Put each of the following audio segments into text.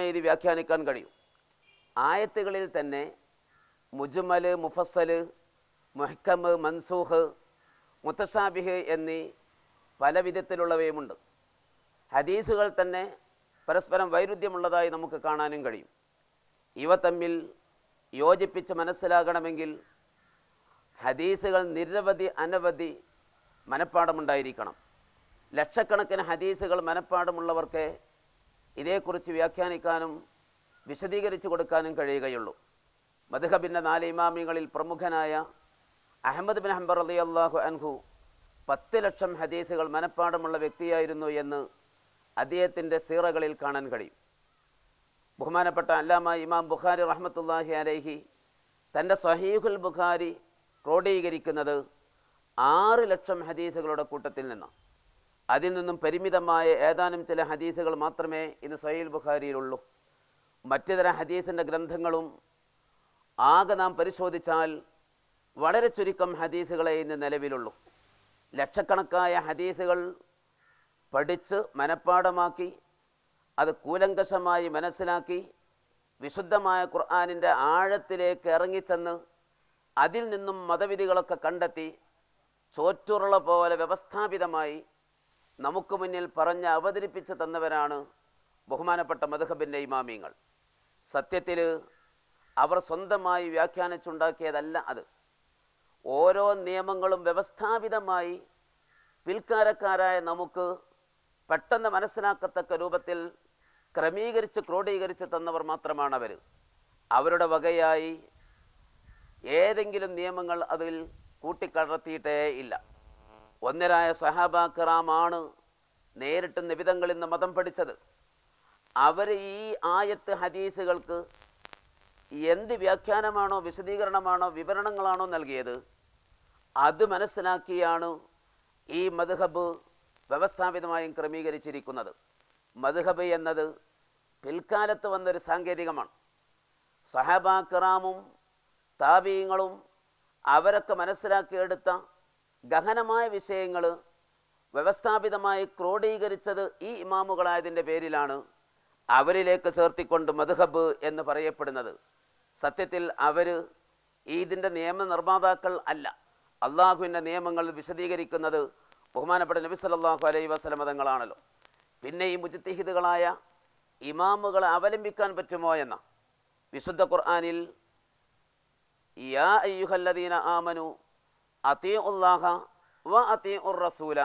ഇത് വ്യാഖ്യാനിക്കാൻ കഴിയും. ആയത്തുകളിൽ തന്നെ മുജ്മൽ മുഫസ്സൽ മുഹക്കമ് മൻസൂഹ് മുത്തസാബിഹ് എന്നീ പല വിധത്തിലുള്ളവയുമുണ്ട്. ഹദീസുകൾ തന്നെ പരസ്പരം വൈരുദ്ധ്യമുള്ളതായി നമുക്ക് കാണാനും കഴിയും. ഇവ തമ്മിൽ യോജിപ്പിച്ച് മനസ്സിലാകണമെങ്കിൽ ഹദീസുകൾ നിരവധി അനവധി മനഃപ്പാടമുണ്ടായിരിക്കണം ലക്ഷക്കണക്കിന് ഹദീസുകൾ മനഃപ്പാടമുള്ളവർക്ക് ഇതേക്കുറിച്ച് വ്യാഖ്യാനിക്കാനും വിശദീകരിച്ചു കൊടുക്കാനും കഴിയുകയുള്ളൂ. മധുഹബിന്റെ നാല് ഇമാമികളിൽ പ്രമുഖനായ അഹമ്മദ് ബിൻ ഹംബർ അലി അള്ളാഹു അൻഹു പത്ത് ലക്ഷം ഹദീസുകൾ മനഃപ്പാടമുള്ള വ്യക്തിയായിരുന്നു എന്ന് അദ്ദേഹത്തിന്റെ സീറകളിൽ കാണാൻ കഴിയും. ബഹുമാനപ്പെട്ട അല്ലാമ ഇമാം ബുഖാരി റഹ്മത്തുല്ലാഹി അലൈഹി തന്റെ സഹീഹുൽ ബുഖാരി ക്രോഡീകരിക്കുന്നത് ആറ് ലക്ഷം ഹദീസുകളുടെ കൂട്ടത്തിൽ നിന്നാണ്. അതിൽ നിന്നും പരിമിതമായ ഏതാനും ചില ഹദീസുകൾ മാത്രമേ ഇന്ന് സഹീൽ ബുഖാരിയിലുള്ളൂ. മറ്റു തരം ഹദീസിന്റെ ഗ്രന്ഥങ്ങളും ആകെ നാം പരിശോധിച്ചാൽ വളരെ ചുരുക്കം ഹദീസുകളെ ഇന്ന് നിലവിലുള്ളൂ. ലക്ഷക്കണക്കായ ഹദീസുകൾ പഠിച്ച് മനഃപ്പാടമാക്കി അത് കൂലങ്കഷമായി മനസ്സിലാക്കി വിശുദ്ധമായ ഖുർആാനിന്റെ ആഴത്തിലേക്ക് ഇറങ്ങിച്ചെന്ന് അതിൽ നിന്നും മതവിധികളൊക്കെ കണ്ടെത്തി ചോറ്റുറുള പോലെ വ്യവസ്ഥാപിതമായി നമുക്ക് മുന്നിൽ പറഞ്ഞ് അവതരിപ്പിച്ച് തന്നവരാണ് ബഹുമാനപ്പെട്ട മധുഹബിന്റെ ഇമാമിയങ്ങൾ. സത്യത്തിൽ അവർ സ്വന്തമായി വ്യാഖ്യാനിച്ചുണ്ടാക്കിയതല്ല അത്. ഓരോ നിയമങ്ങളും വ്യവസ്ഥാപിതമായി പിൽക്കാരക്കാരായ നമുക്ക് പെട്ടെന്ന് മനസ്സിലാക്കത്തക്ക രൂപത്തിൽ ക്രമീകരിച്ച് ക്രോഡീകരിച്ച് തന്നവർ മാത്രമാണ് അവർ അവരുടെ വകയായി ഏതെങ്കിലും നിയമങ്ങൾ അതിൽ കൂട്ടിക്കടർത്തിയിട്ടേ ഇല്ല. ഒന്നരായ സഹാബാക്കറാമാണ് നേരിട്ട് നിബിതങ്ങളിൽ നിന്ന് മതം പഠിച്ചത്. അവർ ഈ ആയത്ത് ഹദീസുകൾക്ക് എന്ത് വ്യാഖ്യാനമാണോ വിശദീകരണമാണോ വിവരണങ്ങളാണോ നൽകിയത്? അത് മനസ്സിലാക്കിയാണ് ഈ മധുഹബ് വ്യവസ്ഥാപിതമായും ക്രമീകരിച്ചിരിക്കുന്നത്. മധുഹബ് എന്നത് പിൽക്കാലത്ത് വന്നൊരു സാങ്കേതികമാണ്. സഹാബാക്കറാമും താപീയങ്ങളും അവരൊക്കെ മനസ്സിലാക്കിയെടുത്ത ഗഹനമായ വിഷയങ്ങൾ വ്യവസ്ഥാപിതമായി ക്രോഡീകരിച്ചത് ഈ ഇമാമുകളായതിന്റെ പേരിലാണ് അവരിലേക്ക് ചേർത്തിക്കൊണ്ട് മധുഹബ് എന്ന് പറയപ്പെടുന്നത്. സത്യത്തിൽ അവർ നിയമ നിർമ്മാതാക്കൾ അല്ല. അള്ളാഹുവിന്റെ നിയമങ്ങൾ വിശദീകരിക്കുന്നത് ബഹുമാനപ്പെട്ട നബി സല്ലല്ലാഹു അലൈഹി വസല തങ്ങളാണല്ലോ. പിന്നെ ഈ മുജിത്തിഹിദുകളായ ഇമാമുകളെ അവലംബിക്കാൻ പറ്റുമോ എന്ന വിശുദ്ധ ഖുർആാനിൽ യാ അയ്യുഹല്ലദീന ആമനു അത്തിയുല്ലാഹ വ അത്തിയുർ റസൂല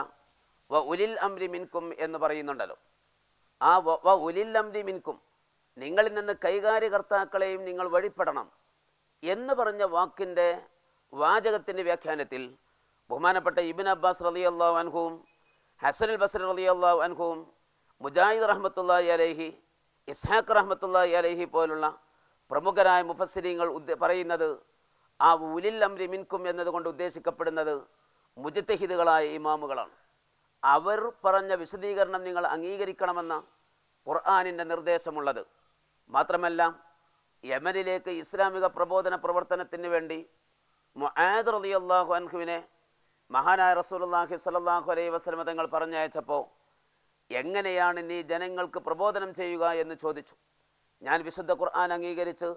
വ ഉലിൽ അംരി മിൻകും എന്ന് പറയുന്നുണ്ടല്ലോ. ആ വ ഉലിൽ അംരി മിൻകും. നിങ്ങളിൽ നിന്ന് കൈകാര്യകർത്താക്കളെയും നിങ്ങൾ വഴിപ്പെടണം എന്ന് പറഞ്ഞ വാക്കിന്റെ വാചകത്തിന്റെ വ്യാഖ്യാനത്തിൽ ബഹുമാനപ്പെട്ട ഇബിൻ അബ്ബാസ് റലി അള്ളാഹു ഹസൻ അൽ ബസർ റലി അള്ളാഹു മുജാഹിദ് റഹ്മത്തുല്ലാഹി അലഹി ഇസ്ഹാഖ് റഹ്മത്തുല്ലാഹി അലഹി പോലുള്ള പ്രമുഖരായ മുഫസ്സിരിങ്ങൾ പറയുന്നത് ആ ഉലിൽ അംരി മിൻകും എന്നതുകൊണ്ട് ഉദ്ദേശിക്കപ്പെടുന്നത് മുജിത്തഹിദുകളായ ഇമാമുകളാണ്. അവർ പറഞ്ഞ വിശദീകരണം നിങ്ങൾ അംഗീകരിക്കണമെന്ന ഖുർആാനിന്റെ നിർദ്ദേശമുള്ളത്. മാത്രമല്ല യമനിലേക്ക് ഇസ്ലാമിക പ്രബോധന പ്രവർത്തനത്തിന് വേണ്ടി മുആദ് റളിയല്ലാഹു അൻഹുവിനെ മഹാനായ റസൂലുള്ളാഹി സലാഹു അലൈഹി വസ്ലമ തങ്ങൾ പറഞ്ഞയച്ചപ്പോൾ എങ്ങനെയാണ് നീ ജനങ്ങൾക്ക് പ്രബോധനം ചെയ്യുക എന്ന് ചോദിച്ചു. ഞാൻ വിശുദ്ധ ഖുർആൻ അംഗീകരിച്ച്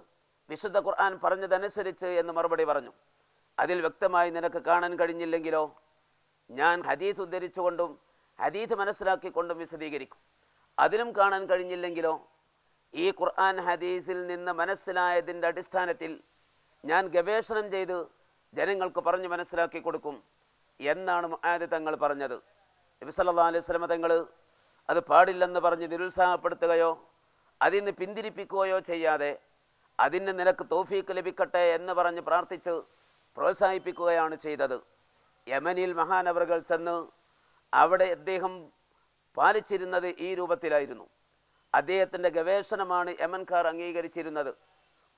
വിശുദ്ധ ഖുർആൻ പറഞ്ഞതനുസരിച്ച് എന്ന് മറുപടി പറഞ്ഞു. അതിൽ വ്യക്തമായി നിനക്ക് കാണാൻ കഴിഞ്ഞില്ലെങ്കിലോ? ഞാൻ ഹദീസ് ഉദ്ധരിച്ചുകൊണ്ടും ഹദീസ് മനസ്സിലാക്കിക്കൊണ്ടും വിശദീകരിക്കും. അതിനും കാണാൻ കഴിഞ്ഞില്ലെങ്കിലോ? ഈ ഖുർആൻ ഹദീസിൽ നിന്ന് മനസ്സിലായതിന്റെ അടിസ്ഥാനത്തിൽ ഞാൻ ഗവേഷണം ചെയ്ത് ജനങ്ങൾക്ക് പറഞ്ഞു മനസ്സിലാക്കി കൊടുക്കും എന്നാണ് ആദ്യ തങ്ങൾ പറഞ്ഞത്. നബി സല്ലാ അലൈഹി സ്വലമ തങ്ങൾ അത് പാടില്ലെന്ന് പറഞ്ഞ് നിരുത്സാഹപ്പെടുത്തുകയോ അതിൽ നിന്ന് പിന്തിരിപ്പിക്കുകയോ ചെയ്യാതെ അതിന് നിനക്ക് തോഫീക്ക് ലഭിക്കട്ടെ എന്ന് പറഞ്ഞ് പ്രാർത്ഥിച്ച് പ്രോത്സാഹിപ്പിക്കുകയാണ് ചെയ്തത്. യമനിൽ മഹാനവറുകൾ ചെന്ന് അവിടെ അദ്ദേഹം പാലിച്ചിരുന്നത് ഈ രൂപത്തിലായിരുന്നു. അദ്ദേഹത്തിന്റെ ഗവേഷണമാണ് യമൻകാർ അംഗീകരിച്ചിരുന്നത്.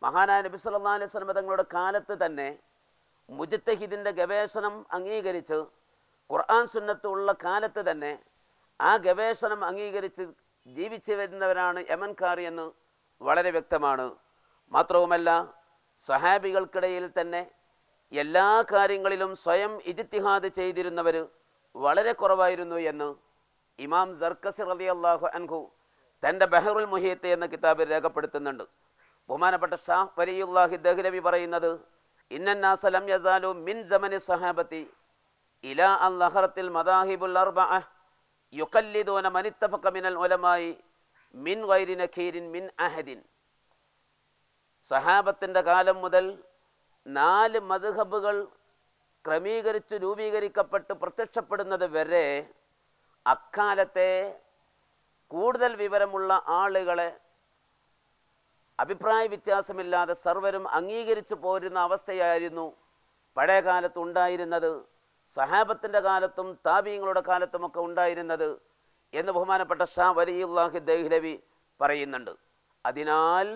മഹാനായ നബി സല്ലാ അലൈഹി സ്വലം തങ്ങളുടെ കാലത്ത് തന്നെ മുജിത്തഹിദിന്റെ ഗവേഷണം അംഗീകരിച്ച് ഖുർആൻ സുന്നത്ത് ഉള്ള കാലത്ത് തന്നെ ആ ഗവേഷണം അംഗീകരിച്ച് ജീവിച്ചു വരുന്നവരാണ് യമൻകാർ എന്ന് വളരെ വ്യക്തമാണ്. മാത്രവുമല്ല സഹാബികൾക്കിടയിൽ തന്നെ എല്ലാ കാര്യങ്ങളിലും സ്വയം ഇജിത്തിഹാദ് ചെയ്തിരുന്നവർ വളരെ കുറവായിരുന്നു എന്ന് ഇമാം സർക്കസ് റലി അള്ളാഹു അൻഹു തന്റെ ബഹറുൽ മുഹീത്ത് എന്ന കിതാബിൽ രേഖപ്പെടുത്തുന്നുണ്ട്. ബഹുമാനപ്പെട്ട ഷാഹ് വലിയുല്ലാഹി ദഹ്ലവി പറയുന്നത് ഇന്നന്നാസലം യസാലു മിൻ ജമനി സഹാബത്തി ഇലാ അൽ അഹറത്തിൽ മദാഹിബുൽ അർബഅ യുക്കല്ലിദോന മനിത്തഫഖ മിനൽ ഉലമായി മിൻ ഗൈരി നഖീരിൻ മിൻ അഹദിൻ. സഹാബത്തിന്റെ കാലം മുതൽ നാല് മധുഹബുകൾ ക്രമീകരിച്ച് രൂപീകരിക്കപ്പെട്ട് പ്രത്യക്ഷപ്പെടുന്നത് വരെ അക്കാലത്തെ കൂടുതൽ വിവരമുള്ള ആളുകളെ അഭിപ്രായ വ്യത്യാസമില്ലാതെ സർവരും അംഗീകരിച്ചു പോരുന്ന അവസ്ഥയായിരുന്നു പഴയ കാലത്ത് ഉണ്ടായിരുന്നത് സഹാബത്തിന്റെ കാലത്തും താബീങ്ങളുടെ കാലത്തുമൊക്കെ ഉണ്ടായിരുന്നത് എന്ന് ബഹുമാനപ്പെട്ട ഷാ വലിയുല്ലാഹി ദഹ്ലവി പറയുന്നുണ്ട്. അതിനാൽ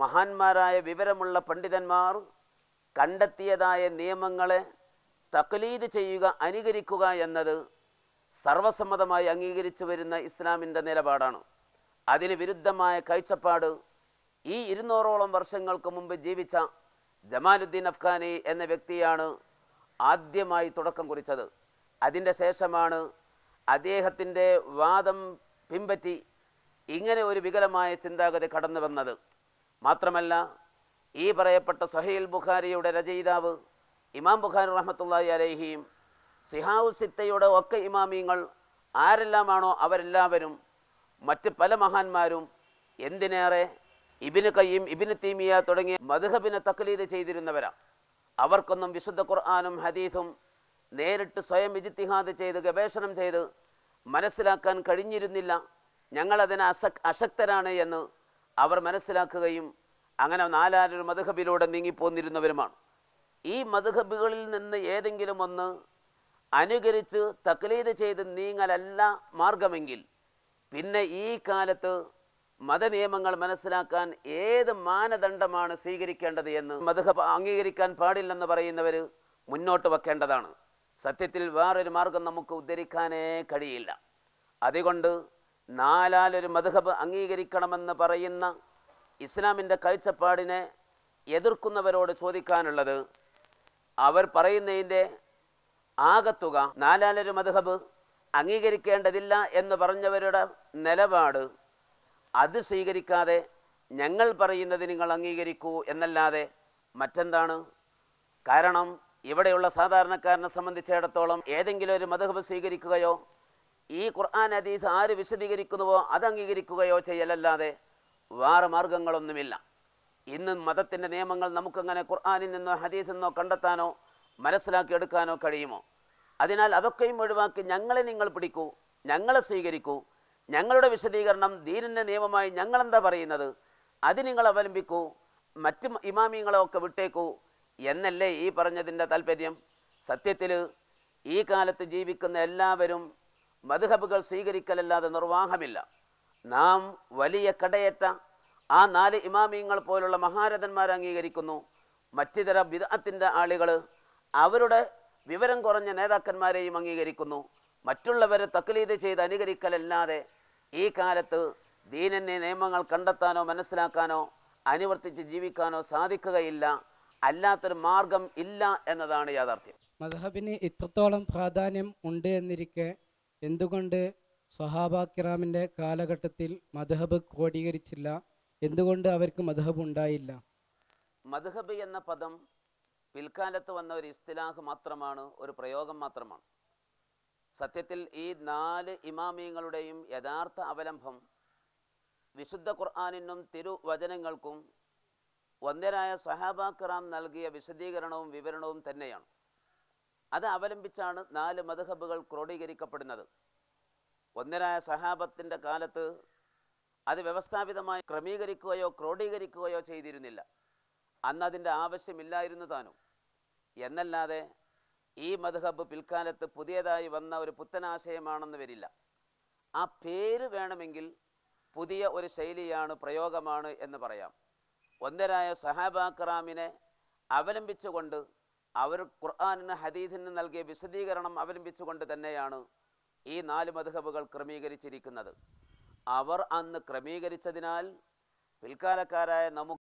മഹാന്മാരായ വിവരമുള്ള പണ്ഡിതന്മാർ കണ്ടെത്തിയതായ നിയമങ്ങളെ തക്ലീദ് ചെയ്യുക അനുകരിക്കുക എന്നത് സർവസമ്മതമായി അംഗീകരിച്ചു വരുന്ന ഇസ്ലാമിന്റെ നിലപാടാണ്. അതിന് വിരുദ്ധമായ കാഴ്ചപ്പാട് ഈ ഇരുന്നൂറോളം വർഷങ്ങൾക്ക് മുമ്പ് ജീവിച്ച ജമാലുദ്ദീൻ അഫ്ഗാനി എന്ന വ്യക്തിയാണ് ആദ്യമായി തുടക്കം കുറിച്ചത്. അതിന്റെ ശേഷമാണ് അദ്ദേഹത്തിന്റെ വാദം പിൻപറ്റി ഇങ്ങനെ ഒരു വികലമായ ചിന്താഗതി കടന്നു വന്നത് മാത്രമല്ല ഈ പറയപ്പെട്ട സഹീൽ ബുഖാരിയുടെ രചയിതാവ് ഇമാം ബുഖാരി റഹ്മത്തുള്ളാഹി അലഹിയും സിഹാവു സിത്തയുടെ ഒക്കെ ഇമാമിയങ്ങൾ ആരെല്ലാമാണോ അവരെല്ലാവരും മറ്റ് പല മഹാന്മാരും എന്തിനേറെ ഇബിന് കയ്യും ഇബിന് തീമിയ തുടങ്ങിയ മധുഹബിനെ തക്ലീദ് ചെയ്തിരുന്നവരാ അവർക്കൊന്നും വിശുദ്ധ ഖുർആാനും ഹദീസും നേരിട്ട് സ്വയം ഇജിത്തിഹാദ് ചെയ്ത് ഗവേഷണം ചെയ്ത് മനസ്സിലാക്കാൻ കഴിഞ്ഞിരുന്നില്ല. ഞങ്ങളതിന് അശക് അശക്തരാണ് എന്ന് അവർ മനസ്സിലാക്കുകയും അങ്ങനെ നാലാലൊരു മധുഹബിലൂടെ നീങ്ങിപ്പോന്നിരുന്നവരുമാണ്. ഈ മധുഹബുകളിൽ നിന്ന് ഏതെങ്കിലും ഒന്ന് അനുകരിച്ച് തക്ലീദ് ചെയ്ത് നീങ്ങലല്ല മാർഗമെങ്കിൽ പിന്നെ ഈ കാലത്ത് മതനിയമങ്ങൾ മനസ്സിലാക്കാൻ ഏത് മാനദണ്ഡമാണ് സ്വീകരിക്കേണ്ടത് എന്ന് മധുഹബ് അംഗീകരിക്കാൻ പാടില്ലെന്ന് പറയുന്നവർ മുന്നോട്ട് വെക്കേണ്ടതാണ് സത്യത്തിൽ വേറൊരു മാർഗം നമുക്ക് ഉദ്ധരിക്കാനേ കഴിയില്ല. അതുകൊണ്ട് നാലാലൊരു മധുഹബ് അംഗീകരിക്കണമെന്ന് പറയുന്ന ഇസ്ലാമിന്റെ കാഴ്ചപ്പാടിനെ എതിർക്കുന്നവരോട് ചോദിക്കാനുള്ളത് അവർ പറയുന്നതിന്റെ ആകത്തുക നാലാലൊരു മധുഹബ് അംഗീകരിക്കേണ്ടതില്ല എന്ന് പറഞ്ഞവരുടെ നിലപാട് അത് സ്വീകരിക്കാതെ ഞങ്ങൾ പറയുന്നത് നിങ്ങൾ അംഗീകരിക്കൂ എന്നല്ലാതെ മറ്റെന്താണ്? കാരണം ഇവിടെയുള്ള സാധാരണക്കാരനെ സംബന്ധിച്ചിടത്തോളം ഏതെങ്കിലും ഒരു മധുഹബ് സ്വീകരിക്കുകയോ ഈ ഖുർആൻ ഹദീസ് ആര് വിശദീകരിക്കുന്നുവോ അത് അംഗീകരിക്കുകയോ ചെയ്യലല്ലാതെ വേറെ മാർഗങ്ങളൊന്നുമില്ല. ഇന്ന് മതത്തിന്റെ നിയമങ്ങൾ നമുക്കങ്ങനെ ഖുർആാനിൽ നിന്നോ ഹദീസിൽ നിന്നോ കണ്ടെത്താനോ മനസ്സിലാക്കിയെടുക്കാനോ കഴിയുമോ? അതിനാൽ അതൊക്കെയും ഒഴിവാക്കി ഞങ്ങളെ നിങ്ങൾ പിടിക്കൂ ഞങ്ങളെ സ്വീകരിക്കൂ ഞങ്ങളുടെ വിശദീകരണം ദീനിന്റെ നിയമമായി ഞങ്ങളെന്താ പറയുന്നത്? അത് നിങ്ങൾ അവലംബിക്കൂ മറ്റ് ഇമാമിങ്ങളെയൊക്കെ വിട്ടേക്കൂ എന്നല്ലേ ഈ പറഞ്ഞതിന്റെ താല്പര്യം? സത്യത്തിൽ ഈ കാലത്ത് ജീവിക്കുന്ന എല്ലാവരും മധുഹബുകൾ സ്വീകരിക്കലല്ലാതെ നിർവാഹമില്ല. നാം വലിയ കടയേറ്റ ആ നാല് ഇമാമിയങ്ങൾ പോലുള്ള മഹാരഥന്മാർ അംഗീകരിക്കുന്നു. മറ്റിതര ബിദഅത്തിന്റെ ആളുകൾ അവരുടെ വിവരം കുറഞ്ഞ നേതാക്കന്മാരെയും അംഗീകരിക്കുന്നു. മറ്റുള്ളവരെ തക്ലീത് ചെയ്ത് അനുകരിക്കലല്ലാതെ ഈ കാലത്ത് ദീനന്നെ നിയമങ്ങൾ കണ്ടെത്താനോ മനസ്സിലാക്കാനോ അനുവർത്തിച്ച് ജീവിക്കാനോ സാധിക്കുകയില്ല. അല്ലാത്തൊരു മാർഗം ഇല്ല എന്നതാണ് യാഥാർത്ഥ്യം. മദ്ഹബിന് ഇത്രത്തോളം പ്രാധാന്യം ഉണ്ട് എന്നിരിക്കെ എന്തുകൊണ്ട് സ്വഹാബാകിറാമിന്റെ കാലഘട്ടത്തിൽ മധഹബ് ക്രോഡീകരിച്ചില്ല? എന്തുകൊണ്ട് അവർക്ക് മധഹബ് ഉണ്ടായില്ല? മധഹബ് എന്ന പദം പിൽക്കാലത്ത് വന്ന ഒരു ഇസ്തിലാഹ് മാത്രമാണ് ഒരു പ്രയോഗം മാത്രമാണ്. സത്യത്തിൽ ഈ നാല് ഇമാമിയങ്ങളുടെയും യഥാർത്ഥ അവലംബം വിശുദ്ധ ഖുർആാനിനും തിരുവചനങ്ങൾക്കും ഒന്നരായ സഹാബാക്കറാം നൽകിയ വിശദീകരണവും വിവരണവും തന്നെയാണ്. അത് അവലംബിച്ചാണ് നാല് മധുഹബുകൾ ക്രോഡീകരിക്കപ്പെടുന്നത്. ഒന്നരായ സഹാബത്തിന്റെ കാലത്ത് അത് വ്യവസ്ഥാപിതമായി ക്രമീകരിക്കുകയോ ക്രോഡീകരിക്കുകയോ ചെയ്തിരുന്നില്ല. അന്ന് അതിന്റെ ആവശ്യമില്ലായിരുന്നു താനും എന്നല്ലാതെ ഈ മധുഹബ് പിൽക്കാലത്ത് പുതിയതായി വന്ന ഒരു പുത്തനാശയമാണെന്ന് വരില്ല. ആ പേര് വേണമെങ്കിൽ പുതിയ ഒരു ശൈലിയാണ് പ്രയോഗമാണ് എന്ന് പറയാം. ഒന്നരായ സഹാബാക്രാമിനെ അവലംബിച്ചുകൊണ്ട് അവർ ഖുർആാനിന് ഹദീസിന് നൽകിയ വിശദീകരണം അവലംബിച്ചുകൊണ്ട് തന്നെയാണ് ഈ നാല് മധുഹബുകൾ ക്രമീകരിച്ചിരിക്കുന്നത്. അവർ അന്ന് ക്രമീകരിച്ചതിനാൽ പിൽക്കാലക്കാരായ നമുക്ക്